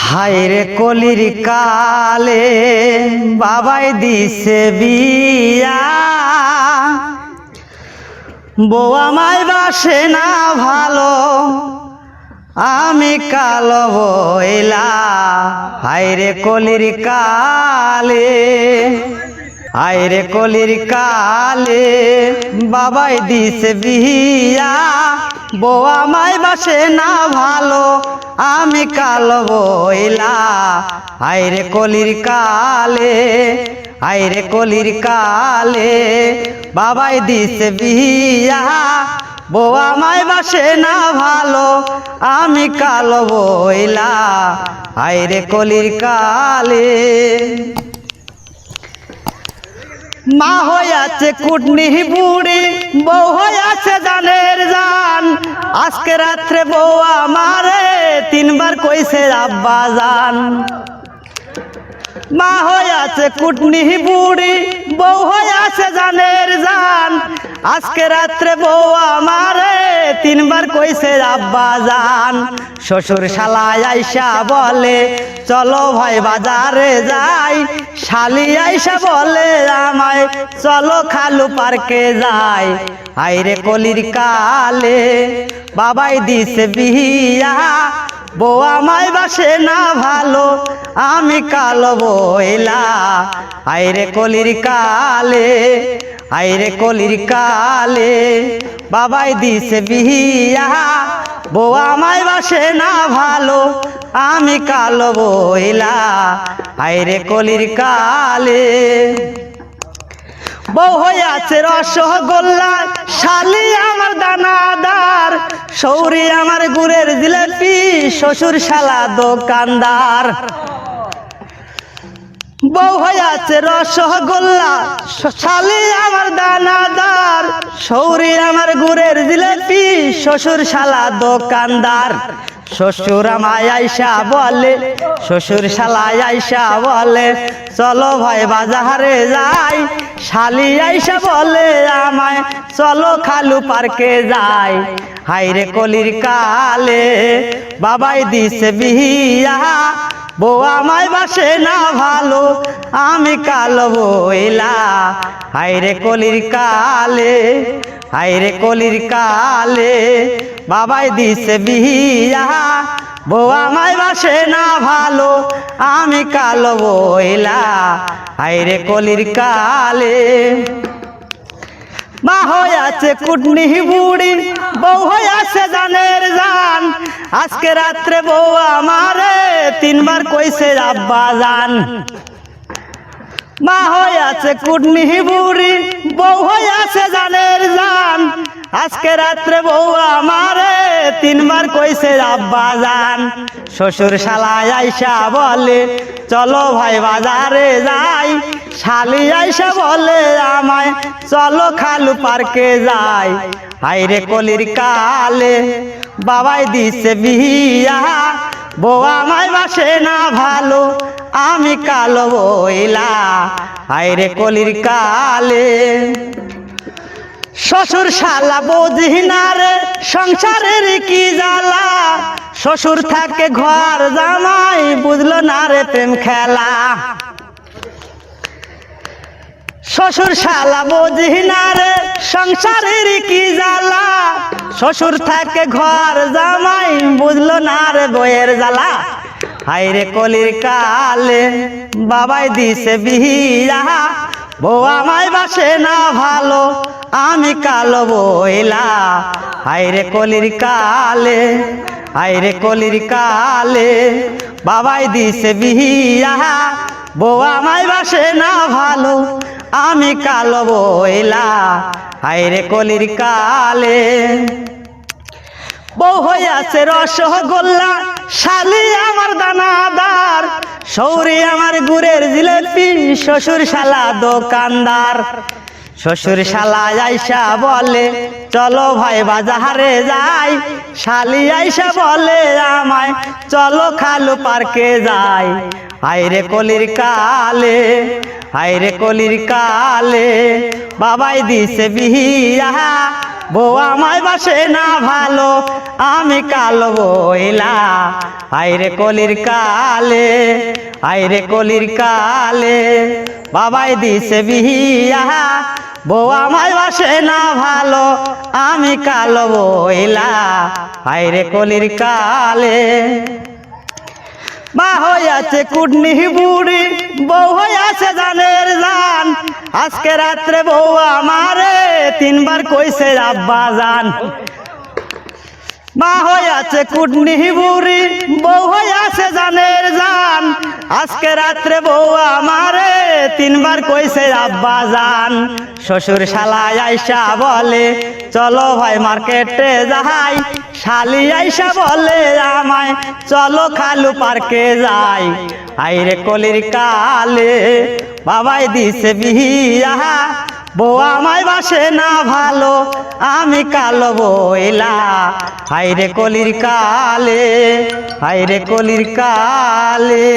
হায়রে কলির কালে বাবাই দিছে বিয়া। বউ আমায় বাসে না ভালো, আমি কালো বইলা। হায়রে কলির কালে, হায়রে কলির কালে বাবাই দিছে বিয়া। বউ আমায় বাসে না ভালো আমি কালো বইলা, হায়রে কলির কালে, হায়রে কলির কালে, বাবাই দিছে বিয়া। বউ আমায় বাসে না ভালো, আমি কালো বইলা, হায়রে কলির কালে। মা হইয়াছে কুটনি বুড়ি, বউ হইয়াছে জানের জান। আজকে রাত্রে বউ আমারে তিনবার কইছে, আব্বা জান। মা হইয়াছে কুটনি বুড়ি, বউ হয়ে আছে জানের জান। আজকে রাত্রে বউ আমারে তিনবার কইছে, আব্বা জান। শ্বশুর শালায় আইসা বলে, চলো ভাই বাজারে যাই। শালি আইসা বলে, আমায় চলো খালু পার্কে যাই। আইরে কলির কালে বাবাই দিছে বিয়া বউ আমায় বাসে না ভালো, আমি কালো বইলা। আইরে কলির কালে, আইরে কলির কালে, বাবাই দিছে বিহিয়া বউ আমায় বাসে না ভালো, আমি কালো বইলা। আইরে কলির কালে, বউ হইয়াছে রসগোল্লা, শালি সৌরি আমার গুড়ের জিলেপি শ্বশুর শালা দোকানদার। বউ হইয়াছে রসগোল্লা শালি আমার দানাদার। সৌরি আমার গুড়ের জিলেপি শ্বশুর শালা দোকানদার। শ্বশুর আমায় আইসা বলে শ্বশুর শালায় আইসা বলে চলো ভাই বাজারে যাই। শালি আইসা বলে আমায়, চলো খালু পার্কে যাই। হাইরে কলির কালে, বাবাই দিছে বিহিয়া। বউ আমায় বাসে না ভালো, আমি কালো বইলা। হাইরে কলির কালে হাইরে কলির কালে, বাবাই দিছে বিহিয়া। বউ আমায় বাসে না ভালো, আমি কালো বইলা। হাইরে কলির কালে। মা হয়ে আছে কুটনি বুড়ি, বউ হয়ে আছে জানের জান। আজকে রাত্রে বউ আমারে তিনবার কইছে, আব্বা জান মা হইয়াছে কুটনি বুড়ি, বউ হয়ে আছে জানের জান। আজকে রাত্রে বউ আমারে তিনবার কইছে, আব্বা জান শ্বশুর শালায় আইসা বলে, চলো ভাই বাজারে যাই। শালি আইসা বলে, আমায় চলো খালু পার্কে যাই। হাইরে কলির কালে বাবাই দিছে বিয়া। বউ আমায় বাসে না ভালো, আমি কালো বইলা। হাইরে কলির কালে, শ্বশুর শালা বোঝিনার রে, সংসারের কি জ্বালা? শ্বশুর থাকে ঘর জামাই, বুঝলো না রে প্রেম খেলা। শ্বশুর শালা বোঝি না রে সংসারের কি জ্বালা? শ্বশুর থাকে ঘর জামাই, বুঝলো না রে বইয়ের জ্বালা? হাইরে কলির কালে বাবাই দিছে বিহিয়া বউ আমায় বাসে না ভালো, আমি কালো বইলা। হাইরে কলির কালে হাইরে কলির কালে বাবাই দিছে বিহিয়া বউ আমায় বাসে না ভালো আমি কালো বইলা হাইরে কলির কালে। বউ হইয়াছে রসগোল্লা শালি আমার দানাদার সৌরি আমার গুড়ের জিলেপি শ্বশুর শালা দোকানদার। শ্বশুর শালা আইসা বলে চলো ভাই বাজারে যাই। শালি আইসা বলে আমায় চলো খালু পার্কে যাই। হাইরে কলির কালে। হাইরে কলির কালে বাবাই দিছে বিহিয়া। বউ আমায় বাসে না ভালো, আমি কালো বইলা। আইরে কলির কালে আইরে কলির কালে বাবাই দিছে বিহিয়া। বউ আমায় বাসে না ভালো, আমি কালো বইলা। আইরে কলির কালে মা হইয়াছে কুটনি বুড়ি, বউ হইয়াছে জানের জান। আজকে রাত্রে বউ আমারে তিনবার কইছে, আব্বা জান মা হইয়াছে কুটনি বুড়ি, বউ হইয়াছে জানের জান আজকে রাত্রে বউ আমারে তিনবার কইছে, আব্বা যান। শ্বশুর শালায় আইসা বলে, চলো ভাই মার্কেটে যাই। শালি আইসা বলে, আমায় চলো খালু পার্কে যাই। আইরে কলির কালে বাবাই দিছে বিহিয়া বউ আমায় বাসে না ভালো আমি কালো বইলা। হাইরে কলির কালে হাইরে কলির কালে।